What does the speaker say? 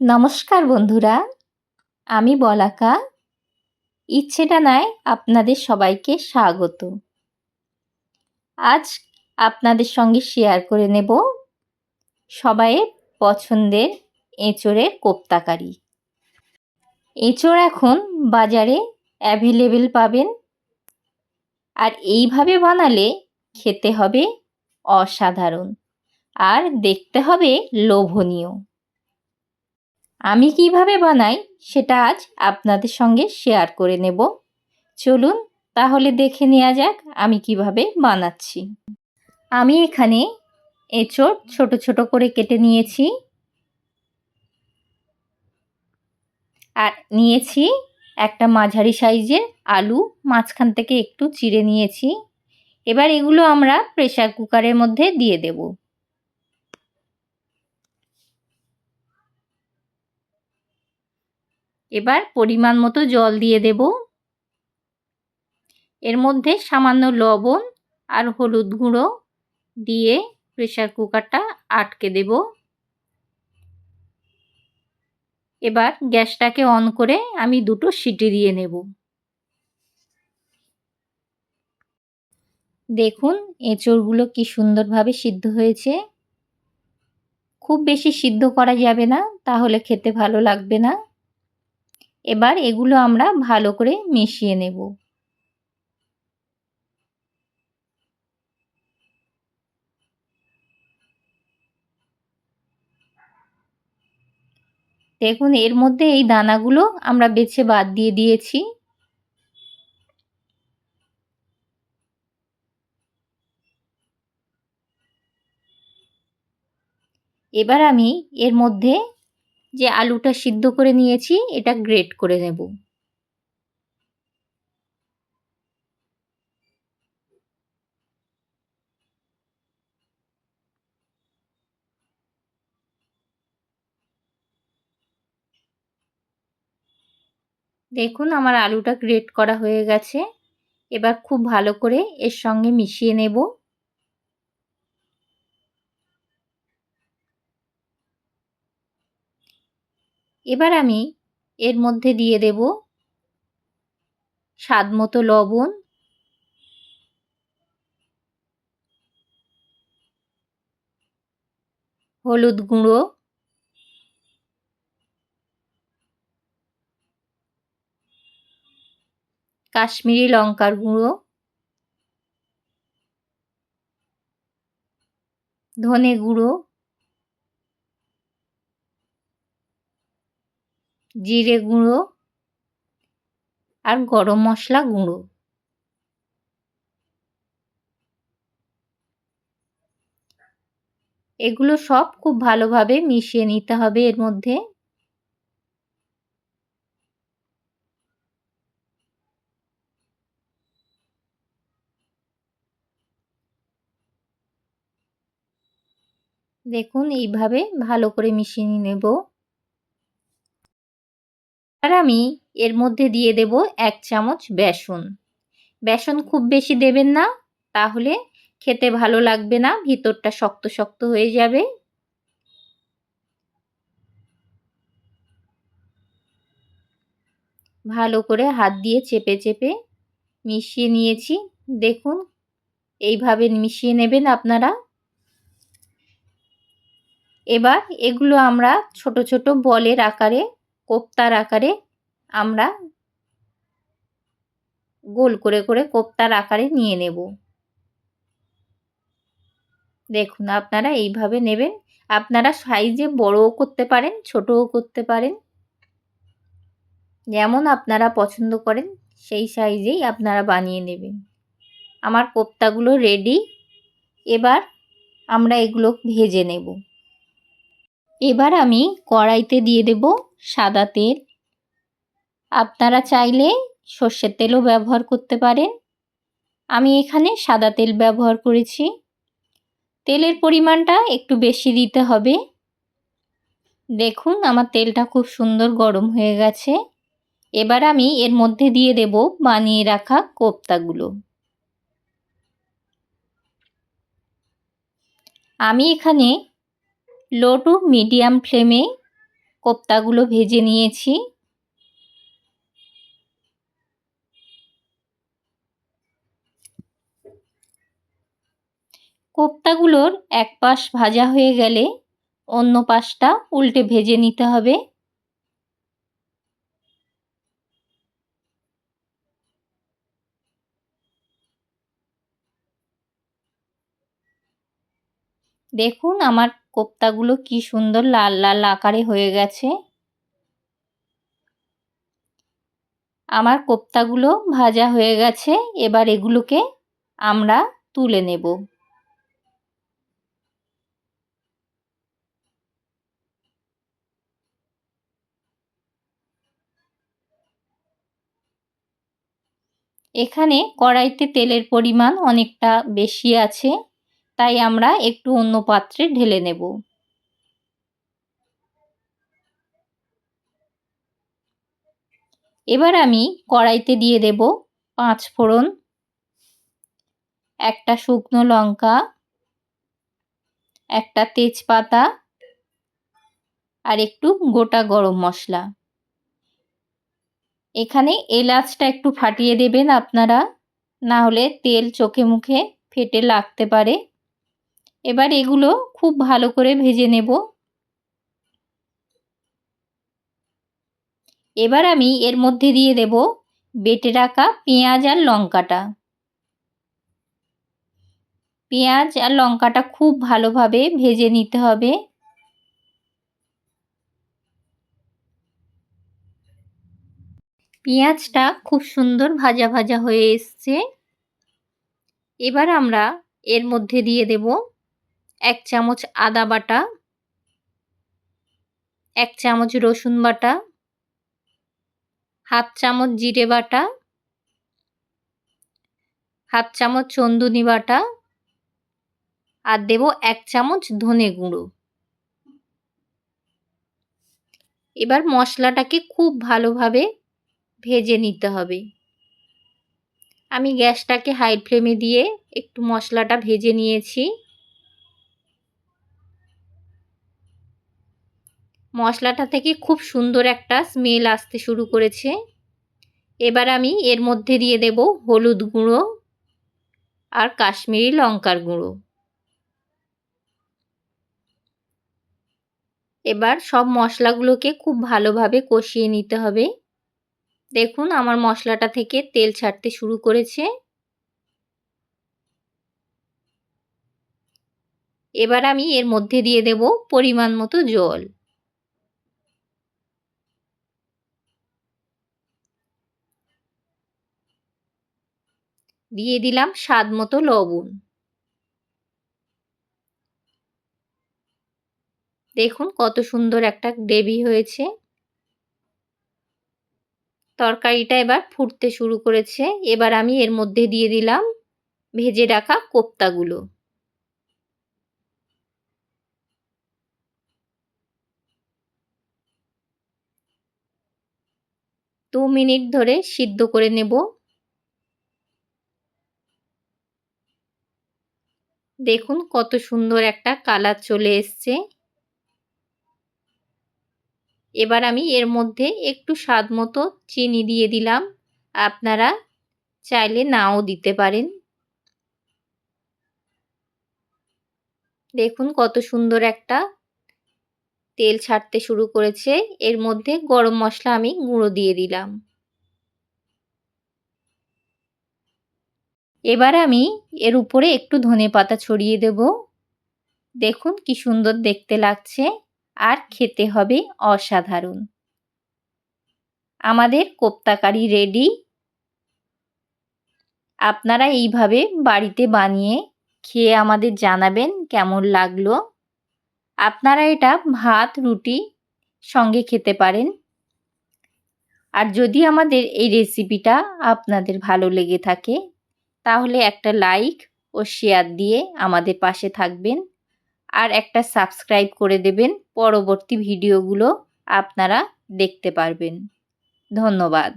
নমস্কার বন্ধুরা, আমি বলাকা। ইচ্ছেটা নাই আপনাদের সবাইকে স্বাগত। আজ আপনাদের সঙ্গে শেয়ার করে নেব সবাইয়ের পছন্দের এঁচোড়ের কোপ্তাকারি। এঁচোড় এখন বাজারে অ্যাভেলেবেল পাবেন। আর এইভাবে বানালে খেতে হবে অসাধারণ। আর দেখতে হবে লোভনীয়। আমি কীভাবে বানাই সেটা আজ আপনাদের সঙ্গে শেয়ার করে নেব। চলুন তাহলে দেখে নেওয়া যাক আমি কীভাবে বানাচ্ছি। আমি এখানে এঁচড় ছোট ছোট করে কেটে নিয়েছি। আর নিয়েছি একটা মাঝারি সাইজের আলু, মাঝখান থেকে একটু চিড়ে নিয়েছি। এবার এগুলো আমরা প্রেশার কুকারের মধ্যে দিয়ে দেবো। এবার পরিমাণ মতো জল দিয়ে দেব। এর মধ্যে সামান্য লবণ আর হলুদ গুঁড়ো দিয়ে প্রেশার কুকারটা আটকে দেব। এবার গ্যাসটাকে অন করে আমি দুটো সিটি দিয়ে নেব। দেখুন, এঁচড়গুলো কি সুন্দরভাবে সিদ্ধ হয়েছে। খুব বেশি সিদ্ধ করা যাবে না, তাহলে খেতে ভালো লাগবে না। এবার এগুলো আমরা ভালো করে মিশিয়ে নেব। দেখুন, এর মধ্যে এই দানাগুলো আমরা বেছে বাদ দিয়ে দিয়েছি। এবার আমি এর মধ্যে যে আলুটা সিদ্ধ করে নিয়েছি, এটা গ্রেট করে নেব। দেখুন, আমার আলুটা গ্রেট করা হয়ে গেছে। এবার খুব ভালো করে এর সঙ্গে মিশিয়ে নেব। এবার আমি এর মধ্যে দিয়ে দেব স্বাদ মতো লবণ। হলুদ গুঁড়ো। কাশ্মীরি লঙ্কার গুঁড়ো। ধনে গুঁড়ো। জিরে গুঁড়ো আর গরম মশলা গুঁড়ো। এগুলো সব খুব ভালোভাবে মিশিয়ে নিতে হবে এর মধ্যে। দেখুন, এইভাবে ভালো করে মিশিয়ে নেব। আর আমি এর মধ্যে দিয়ে দেব এক চামচ বেসন। বেসন খুব বেশি দেবেন না, তাহলে খেতে ভালো লাগবে না, ভিতরটা শক্ত শক্ত হয়ে যাবে। ভালো করে হাত দিয়ে চেপে চেপে মিশিয়ে নিয়েছি। দেখুন, এইভাবে মিশিয়ে নেবেন আপনারা। এবার এগুলো আমরা ছোট ছোট বলের আকারে কোপ্তার আকারে আমরা গোল করে করে কোপ্তার আকারে নিয়ে নেব। দেখুন, আপনারা এইভাবে নেবেন। আপনারা সাইজে বড়ও করতে পারেন, ছোটও করতে পারেন। যেমন আপনারা পছন্দ করেন, সেই সাইজেই আপনারা বানিয়ে নেবেন। আমার কোপ্তাগুলো রেডি এবার আমরা এগুলো ভেজে নেব। এবার আমি কড়াইতে দিয়ে দেব সাদা তেল। আপনারা চাইলে সর্ষের তেলও ব্যবহার করতে পারেন। আমি এখানে সাদা তেল ব্যবহার করেছি। তেলের পরিমাণটা একটু বেশি দিতে হবে। দেখুন, আমার তেলটা খুব সুন্দর গরম হয়ে গেছে। এবার আমি এর মধ্যে দিয়ে দেব বানিয়ে রাখা কোপ্তাগুলো। আমি এখানে লো টু মিডিয়াম ফ্লেমে কোপ্তাগুলো ভেজে নিয়েছি। কোপ্তাগুলোর এক পাশ ভাজা হয়ে গেলে অন্য পাশটা উল্টে ভেজে নিতে হবে। দেখুন আমার কোপ্তাগুলো কি সুন্দর লাল লাল আকারে হয়ে গেছে। আমার কোপ্তাগুলো ভাজা হয়ে গেছে, এবার এগুলোকে আমরা তুলে নেব। এখানে কড়াইতে তেলের পরিমাণ অনেকটা বেশি আছে। তাই আমরা একটু অন্য পাত্রে ঢেলে নেব। এবার আমি কড়াইতে দিয়ে দেব পাঁচ ফোড়ন, একটা শুকনো লঙ্কা, একটা তেজপাতা আর একটু গোটা গরম মশলা। এখানে এলাচটা একটু ফাটিয়ে দেবেন আপনারা, না হলে তেল চোখে মুখে ফেটে লাগতে পারে। এবার এগুলো খুব ভালো করে ভেজে নেব। এবার আমি এর মধ্যে দিয়ে দেব বেটে রাখা পেঁয়াজ আর লঙ্কাটা। পেঁয়াজ আর লঙ্কাটা খুব ভালোভাবে ভেজে নিতে হবে। পেঁয়াজটা খুব সুন্দর ভাজা ভাজা হয়ে এসছে। এবার আমরা এর মধ্যে দিয়ে দেব এক চামচ আদা বাটা, এক চামচ রসুন বাটা, হাফ চামচ জিরে বাটা, হাফ চামচ চন্দুনি বাটা আর দেব এক চামচ ধনে গুঁড়ো। এবার মশলাটাকে খুব ভালোভাবে ভেজে নিতে হবে। আমি গ্যাসটাকে হাই ফ্লেমে দিয়ে একটু মশলাটা ভেজে নিয়েছি। মশলাটা থেকে খুব সুন্দর একটা স্মেল আসতে শুরু করেছে। এবার আমি এর মধ্যে দিয়ে দেব হলুদ গুঁড়ো আর কাশ্মীরি লঙ্কার গুঁড়ো। এবার সব মশলাগুলোকে খুব ভালোভাবে কষিয়ে নিতে হবে। দেখুন আমার মশলাটা থেকে তেল ছাড়তে শুরু করেছে। এবার আমি এর মধ্যে দিয়ে দেব পরিমাণ মতো জল। দিয়ে দিলাম স্বাদ মতো লবণ। দেখুন কত সুন্দর একটা গ্রেভি হয়েছে। তরকারিটা এবার ফুটতে শুরু করেছে। এবার আমি এর মধ্যে দিয়ে দিলাম ভেজে রাখা কোপ্তাগুলো। দু মিনিট ধরে সিদ্ধ করে নেব। দেখুন কত সুন্দর একটা কালার চলে এসছে। এবার আমি এর মধ্যে একটু স্বাদ মতো চিনি দিয়ে দিলাম। আপনারা চাইলে নাও দিতে পারেন। দেখুন কত সুন্দর একটা তেল ছাড়তে শুরু করেছে। এর মধ্যে গরম মশলা আমি গুঁড়ো দিয়ে দিলাম। এবার আমি এর উপরে একটু ধনে পাতা ছড়িয়ে দেব। দেখুন কি সুন্দর দেখতে লাগছে। আর খেতে হবে অসাধারণ। আমাদের কোপ্তাকারি রেডি। আপনারা এইভাবে বাড়িতে বানিয়ে খেয়ে আমাদের জানাবেন কেমন লাগল। আপনারা এটা ভাত, রুটি সঙ্গে খেতে পারেন। আর যদি আমাদের এই রেসিপিটা আপনাদের ভালো লেগে থাকে তাহলে একটা লাইক ও শেয়ার দিয়ে আমাদের পাশে থাকবেন। আর একটা সাবস্ক্রাইব করে দেবেন। পরবর্তী ভিডিওগুলো আপনারা দেখতে পারবেন। ধন্যবাদ।